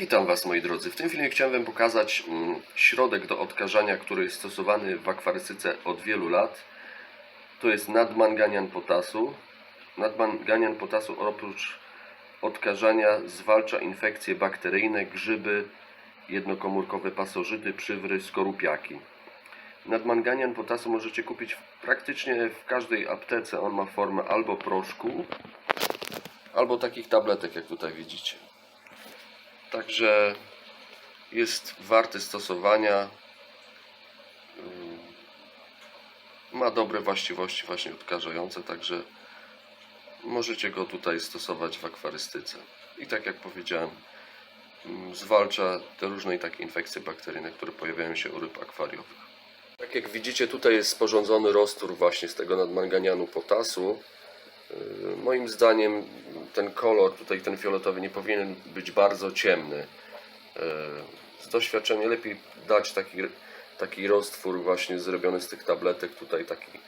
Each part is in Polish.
Witam Was moi drodzy. W tym filmie chciałem Wam pokazać mm, środek do odkażania, który jest stosowany w akwarystyce od wielu lat. To jest nadmanganian potasu. Nadmanganian potasu oprócz odkażania zwalcza infekcje bakteryjne, grzyby, jednokomórkowe pasożyty, przywry, skorupiaki. Nadmanganian potasu możecie kupić praktycznie w każdej aptece. On ma formę albo proszku, albo takich tabletek, jak tutaj widzicie. Także jest warty stosowania. Ym, Ma dobre właściwości właśnie odkażające, także możecie go tutaj stosować w akwarystyce. I tak jak powiedziałem, ym, zwalcza te różne takie infekcje bakteryjne, które pojawiają się u ryb akwariowych. Tak jak widzicie, tutaj jest sporządzony roztwór właśnie z tego nadmanganianu potasu. Yy, Moim zdaniem ten kolor, tutaj ten fioletowy, nie powinien być bardzo ciemny. Yy, Z doświadczenia lepiej dać taki, taki roztwór właśnie zrobiony z tych tabletek, tutaj taki,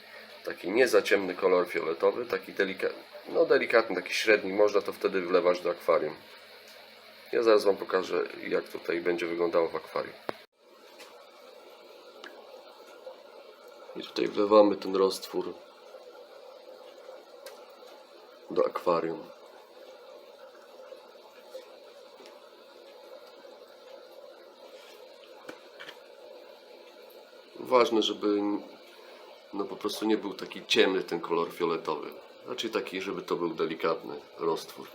taki nie za ciemny kolor fioletowy, taki delikatny, no delikatny, taki średni, można to wtedy wlewać do akwarium. Ja zaraz Wam pokażę jak tutaj będzie wyglądało w akwarium. I tutaj wlewamy ten roztwór do akwarium. Ważne, żeby no po prostu nie był taki ciemny ten kolor fioletowy. Raczej taki, żeby to był delikatny roztwór.